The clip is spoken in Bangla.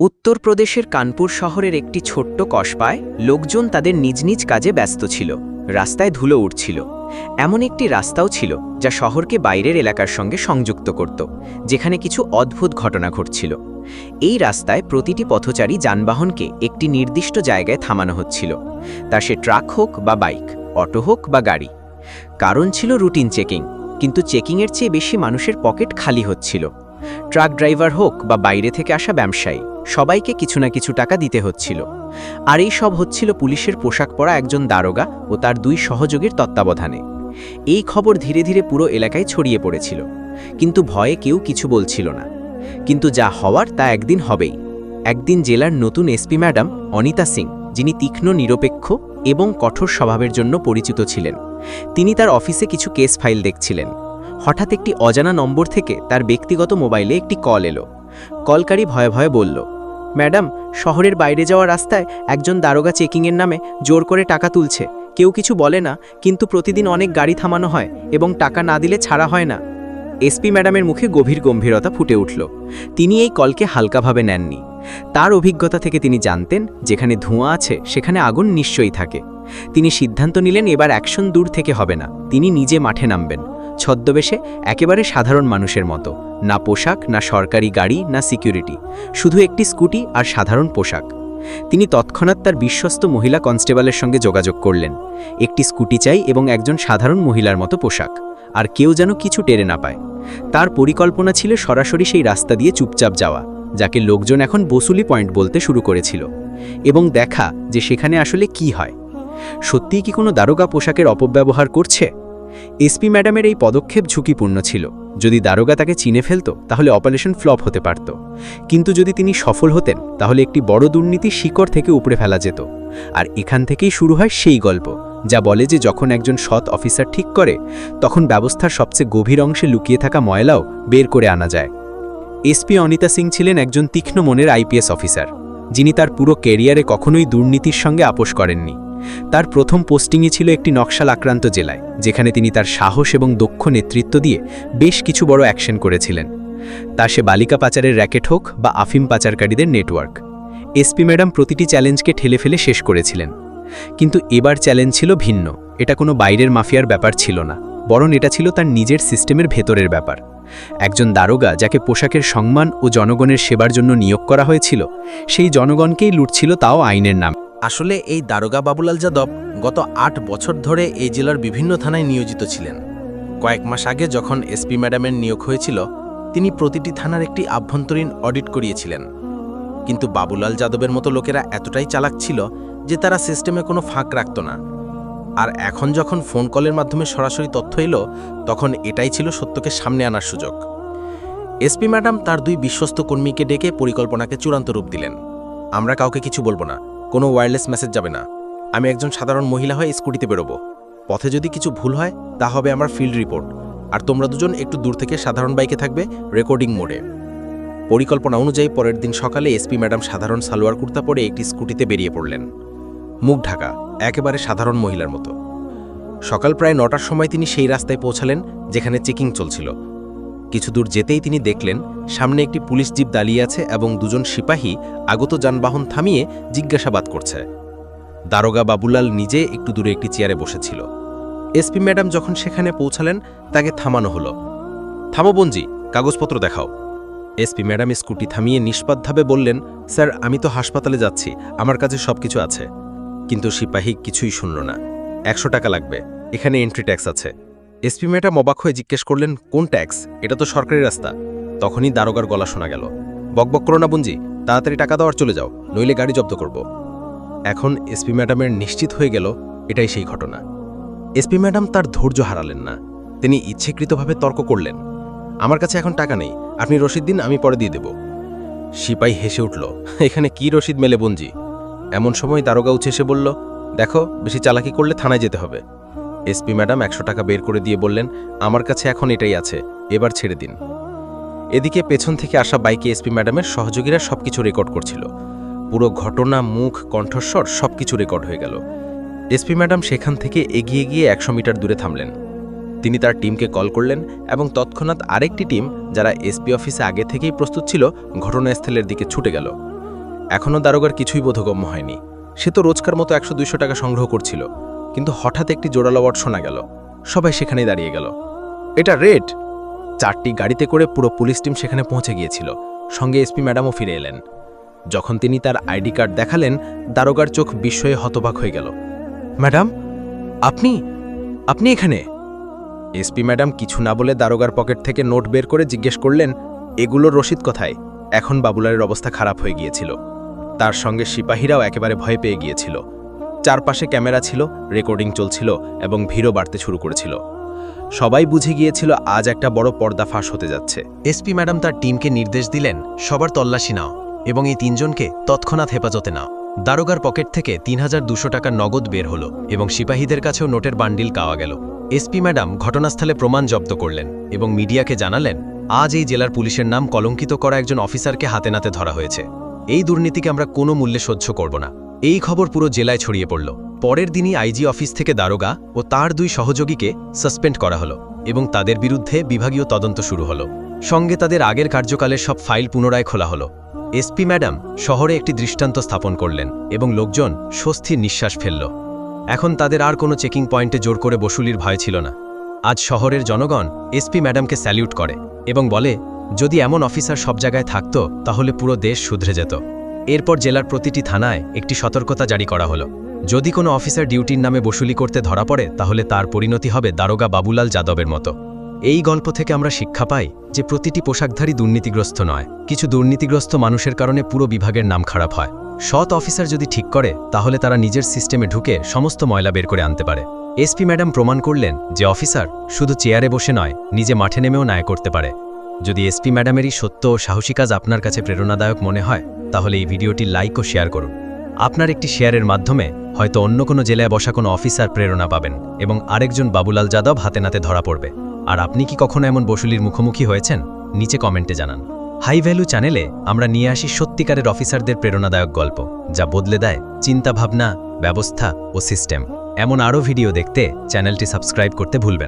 উত্তরপ্রদেশের কানপুর শহরের একটি ছোট্ট কসবায় লোকজন তাদের নিজ নিজ কাজে ব্যস্ত ছিল, রাস্তায় ধুলো উঠছিল এমন একটি রাস্তাও ছিল যা শহরকে বাইরের এলাকার সঙ্গে সংযুক্ত করত, যেখানে কিছু অদ্ভুত ঘটনা ঘটছিল। এই রাস্তায় প্রতিটি পথচারী যানবাহনকে একটি নির্দিষ্ট জায়গায় থামানো হচ্ছিল। তা সে ট্রাক হোক বা বাইক, অটো হোক বা গাড়ি। কারণ ছিল রুটিন চেকিং, কিন্তু চেকিংয়ের চেয়ে বেশি মানুষের পকেট খালি হচ্ছিল। ট্রাক ড্রাইভার হোক বা বাইরে থেকে আসা ব্যবসায়ী, সবাইকে কিছু না কিছু টাকা দিতে হচ্ছিল। আর এই সব হচ্ছিল পুলিশের পোশাক পরা একজন দারোগা ও তার দুই সহযোগীর তত্ত্বাবধানে। এই খবর ধীরে ধীরে পুরো এলাকায় ছড়িয়ে পড়েছিল। কিন্তু ভয়ে কেউ কিছু বলছিল না। কিন্তু যা হওয়ার তা একদিন হবেই। একদিন জেলার নতুন এসপি ম্যাডাম অনিতা সিং, যিনি তীক্ষ্ণ নিরপেক্ষ এবং কঠোর স্বভাবের জন্য পরিচিত ছিলেন, তিনি তার অফিসে কিছু কেস ফাইল দেখছিলেন। হঠাৎ একটি অজানা নম্বর থেকে তার ব্যক্তিগত মোবাইলে একটি কল এলো। কলকারী ভয়ে ভয়ে বলল, ম্যাডাম, শহরের বাইরে যাওয়া রাস্তায় একজন দারোগা চেকিংয়ের নামে জোর করে টাকা তুলছে। কেউ কিছু বলে না, কিন্তু প্রতিদিন অনেক গাড়ি থামানো হয় এবং টাকা না দিলে ছাড়া হয় না। এসপি ম্যাডামের মুখে গভীর গম্ভীরতা ফুটে উঠল। তিনি এই কলকে হালকাভাবে নেননি। তার অভিজ্ঞতা থেকে তিনি জানতেন, যেখানে ধোঁয়া আছে, সেখানে আগুন নিশ্চয়ই থাকে। তিনি সিদ্ধান্ত নিলেন, এবার অ্যাকশন দূর থেকে হবে না। তিনি নিজে মাঠে নামবেন। ছদ্মবেশে একেবারে সাধারণ মানুষের মতো, না পোশাক, না সরকারি গাড়ি, না সিকিউরিটি, শুধু একটি স্কুটি আর সাধারণ পোশাক। তিনি তৎক্ষণাৎ তার বিশ্বস্ত মহিলা কনস্টেবলের সঙ্গে যোগাযোগ করলেন। একটি স্কুটি চাই এবং একজন সাধারণ মহিলার মতো পোশাক, আর কেউ যেন কিছু টেরে না পায়। তার পরিকল্পনা ছিল সরাসরি সেই রাস্তা দিয়ে চুপচাপ যাওয়া, যাকে লোকজন এখন বসুলি পয়েন্ট বলতে শুরু করেছিল, এবং দেখা যে সেখানে আসলে কি হয়। সত্যিই কি কোনো দারোগা পোশাকের অপব্যবহার করছে? এসপি ম্যাডামের এই পদক্ষেপ ঝুঁকিপূর্ণ ছিল। যদি দারোগা তাকে চিনে ফেলত, তাহলে অপারেশন ফ্লপ হতে পারত। কিন্তু যদি তিনি সফল হতেন, তাহলে একটি বড় দুর্নীতি শিকড় থেকে উপড়ে ফেলা যেত। আর এখান থেকেই শুরু হয় সেই গল্প, যা বলে যে যখন একজন সৎ অফিসার ঠিক করে, তখন ব্যবস্থার সবচেয়ে গভীর অংশে লুকিয়ে থাকা ময়লাও বের করে আনা যায়। এসপি অনিতা সিং ছিলেন একজন তীক্ষ্ণ মনের আইপিএস অফিসার। যিনি তার পুরো ক্যারিয়ারে কখনোই দুর্নীতির সঙ্গে আপোষ করেননি। তার প্রথম পোস্টিংই ছিল একটি নকশাল আক্রান্ত জেলায়, যেখানে তিনি তার সাহস এবং দক্ষ নেতৃত্ব দিয়ে বেশ কিছু বড় অ্যাকশন করেছিলেন। তা সে বালিকা পাচারের র্যাকেট হোক বা আফিম পাচারকারীদের নেটওয়ার্ক। এসপি ম্যাডাম প্রতিটি চ্যালেঞ্জকে ঠেলে ফেলে শেষ করেছিলেন। কিন্তু এবার চ্যালেঞ্জ ছিল ভিন্ন, এটা কোনো বাইরের মাফিয়ার ব্যাপার ছিল না, বরং এটা ছিল তার নিজের সিস্টেমের ভেতরের ব্যাপার। একজন দারোগা যাকে পোশাকের সম্মান ও জনগণের সেবার জন্য নিয়োগ করা হয়েছিল, সেই জনগণকেই লুটছিল তাও আইনের নাম। আসলে এই দারোগা বাবুলাল যাদব গত আট বছর ধরে এই জেলার বিভিন্ন থানায় নিয়োজিত ছিলেন। কয়েক মাস আগে যখন এসপি ম্যাডামের নিয়োগ হয়েছিল, তিনি প্রতিটি থানার একটি আভ্যন্তরীণ অডিট করিয়েছিলেন। কিন্তু বাবুলাল যাদবের মতো লোকেরা এতটাই চালাক ছিল যে তারা সিস্টেমে কোনো ফাঁক রাখত না। আর এখন যখন ফোন কলের মাধ্যমে সরাসরি তথ্য এলো, তখন এটাই ছিল সত্যকে সামনে আনার সুযোগ। এসপি ম্যাডাম তার দুই বিশ্বস্ত কর্মীকে ডেকে পরিকল্পনাকে চূড়ান্ত রূপ দিলেন। আমরা কাউকে কিছু বলব না, কোনো ওয়্যারলেস মেসেজ যাবে না। আমি একজন সাধারণ মহিলা হয়ে স্কুটিতে বেরোবো। পথে যদি কিছু ভুল হয়, তা হবে আমার ফিল্ড রিপোর্ট আর তোমরা দুজন একটু দূর থেকে সাধারণ বাইকে থাকবে রেকর্ডিং মোডে পরিকল্পনা অনুযায়ী পরের দিন সকালে এসপি ম্যাডাম সাধারণ সালোয়ার কুর্তা পরে একটি স্কুটিতে বেরিয়ে পড়লেন। মুখ ঢাকা, একেবারে সাধারণ মহিলার মতো। সকাল প্রায় নটার সময় তিনি সেই রাস্তায় পৌঁছালেন যেখানে চেকিং চলছিল। কিছু দূর যেতেই তিনি দেখলেন, সামনে একটি পুলিশ জিপ দাঁড়িয়ে আছে এবং দুজন সিপাহী আগত যানবাহন থামিয়ে জিজ্ঞাসাবাদ করছে। দারোগা বাবুলাল নিজে একটু দূরে একটি চেয়ারে বসেছিল। এসপি ম্যাডাম যখন সেখানে পৌঁছালেন, তাকে থামানো হলো। থামো বঞ্জি কাগজপত্র দেখাও। এসপি ম্যাডাম স্কুটি থামিয়ে নিষ্পাতভাবে বললেন, স্যার, আমি তো হাসপাতালে যাচ্ছি, আমার কাছে সব কিছু আছে। কিন্তু সিপাহী কিছুই শুনল না। একশো টাকা লাগবে। এখানে এন্ট্রি ট্যাক্স আছে। এসপি ম্যাডাম অবাক হয়ে জিজ্ঞেস করলেন, কোন ট্যাক্স এটা তো সরকারি রাস্তা। তখনই দারোগার গলা শোনা গেল। বকবক করো না বুঞ্জি, তাড়াতাড়ি টাকা দেওয়ার চলে যাও, নইলে গাড়ি জব্দ করব। এখন এসপি ম্যাডামের নিশ্চিত হয়ে গেল, এটাই সেই ঘটনা। এসপি ম্যাডাম তার ধৈর্য হারালেন না। তিনি ইচ্ছেকৃতভাবে তর্ক করলেন, আমার কাছে এখন টাকা নেই, আপনি রসিদ দিন, আমি পরে দিয়ে দেব। সিপাই হেসে উঠল, এখানে কি রসিদ মেলে বঞ্জি? এমন সময় দারোগা উঠে এসে বলল, দেখো, বেশি চালাকি করলে থানায় যেতে হবে। এসপি ম্যাডাম একশো টাকা বের করে দিয়ে বললেন, আমার কাছে এখন এটাই আছে, এবার ছেড়ে দিন। এদিকে পেছন থেকে আসা বাইকে এসপি ম্যাডামের সহযোগীরা সবকিছু রেকর্ড করছিল। পুরো ঘটনা, মুখ, কণ্ঠস্বর সবকিছু রেকর্ড হয়ে গেল। এসপি ম্যাডাম সেখান থেকে এগিয়ে গিয়ে একশো মিটার দূরে থামলেন। তিনি তার টিমকে কল করলেন এবং তৎক্ষণাৎ আরেকটি টিম, যারা এসপি অফিসে আগে থেকেই প্রস্তুত ছিল, ঘটনাস্থলের দিকে ছুটে গেল। এখনও দারোগার কিছুই বোধগম্য হয়নি। সে তো রোজকার মতো একশো দুইশো টাকা সংগ্রহ করছিল। কিন্তু হঠাৎ একটি জোরালো ওয়ার্ড শোনা গেল। সবাই সেখানেই দাঁড়িয়ে গেল। এটা রেড? চারটি গাড়িতে করে পুরো পুলিশ টিম সেখানে পৌঁছে গিয়েছিল। সঙ্গে এসপি ম্যাডামও ফিরে এলেন। যখন তিনি তার আইডি কার্ড দেখালেন, দারোগার চোখ বিস্ময়ে হতবাক হয়ে গেল। ম্যাডাম, আপনি? আপনি এখানে? এসপি ম্যাডাম কিছু না বলে দারোগার পকেট থেকে নোট বের করে জিজ্ঞেস করলেন, এগুলোর রসিদ কথায়? এখন বাবুলারের অবস্থা খারাপ হয়ে গিয়েছিল। তার সঙ্গে সিপাহীরাও একেবারে ভয় পেয়ে গিয়েছিল। চারপাশে ক্যামেরা ছিল, রেকর্ডিং চলছিল এবং ভিড়ও বাড়তে শুরু করেছিল। সবাই বুঝে গিয়েছিল আজ একটা বড় পর্দা ফাঁস হতে যাচ্ছে। এসপি ম্যাডাম তার টিমকে নির্দেশ দিলেন, সবার তল্লাশি নাও এবং এই তিনজনকে তৎক্ষণাৎ হেফাজতে নাও। দারোগার পকেট থেকে তিন হাজার দুশো টাকা নগদ বের হলো এবং সিপাহীদের কাছেও নোটের বান্ডিল পাওয়া গেল। এসপি ম্যাডাম ঘটনাস্থলে প্রমাণ জব্দ করলেন এবং মিডিয়াকে জানালেন, আজ এই জেলার পুলিশের নাম কলঙ্কিত করা একজন অফিসারকে হাতে নাতে ধরা হয়েছে। এই দুর্নীতিকে আমরা কোনো মূল্যে সহ্য করব না। এই খবর পুরো জেলায় ছড়িয়ে পড়ল। পরের দিনই আইজি অফিস থেকে দারোগা ও তার দুই সহযোগীকে সাসপেন্ড করা হলো এবং তাদের বিরুদ্ধে বিভাগীয় তদন্ত শুরু হলো। সঙ্গে তাদের আগের কার্যকালের সব ফাইল পুনরায় খোলা হলো। এসপি ম্যাডাম শহরে একটি দৃষ্টান্ত স্থাপন করলেন এবং লোকজন স্বস্তির নিঃশ্বাস ফেলল। এখন তাদের আর কোনো চেকিং পয়েন্টে জোর করে বসুলির ভয় ছিল না। আজ শহরের জনগণ এসপি ম্যাডামকে স্যালিউট করে এবং বলে যদি এমন অফিসার সব জায়গায় থাকত, তাহলে পুরো দেশ শুধরে যেত। এরপর জেলার প্রতিটি থানায় একটি সতর্কতা জারি করা হলো। যদি কোনো অফিসার ডিউটির নামে বসুলি করতে ধরা পড়ে, তাহলে তার পরিণতি হবে দারোগা বাবুলাল যাদবের মতো। এই গল্প থেকে আমরা শিক্ষা পাই যে প্রতিটি পোশাকধারী দুর্নীতিগ্রস্ত নয়। কিছু দুর্নীতিগ্রস্ত মানুষের কারণে পুরো বিভাগের নাম খারাপ হয়। সৎ অফিসার যদি ঠিক করে, তাহলে তারা নিজের সিস্টেমে ঢুকে সমস্ত ময়লা বের করে আনতে পারে। এসপি ম্যাডাম প্রমাণ করলেন যে অফিসার শুধু চেয়ারে বসে নয়, নিজে মাঠে নেমেও ন্যায় করতে পারে। যদি এসপি ম্যাডামেরই সত্য ও সাহসী কাজ আপনার কাছে প্রেরণাদায়ক মনে হয়, তাহলে এই ভিডিওটি লাইক ও শেয়ার করুন। আপনার একটি শেয়ারের মাধ্যমে হয়তো অন্য কোনো জেলায় বসা কোনো অফিসার প্রেরণা পাবেন এবং আরেকজন বাবুলাল যাদব হাতে নাতে ধরা পড়বে। আর আপনি কি কখনো এমন বসুলির মুখোমুখি হয়েছেন? নিচে কমেন্টে জানান। হাই ভ্যালু চ্যানেলে আমরা নিয়ে আসি সত্যিকারের অফিসারদের প্রেরণাদায়ক গল্প, যা বদলে দেয় চিন্তাভাবনা, ব্যবস্থা ও সিস্টেম। এমন আরও ভিডিও দেখতে চ্যানেলটি সাবস্ক্রাইব করতে ভুলবেন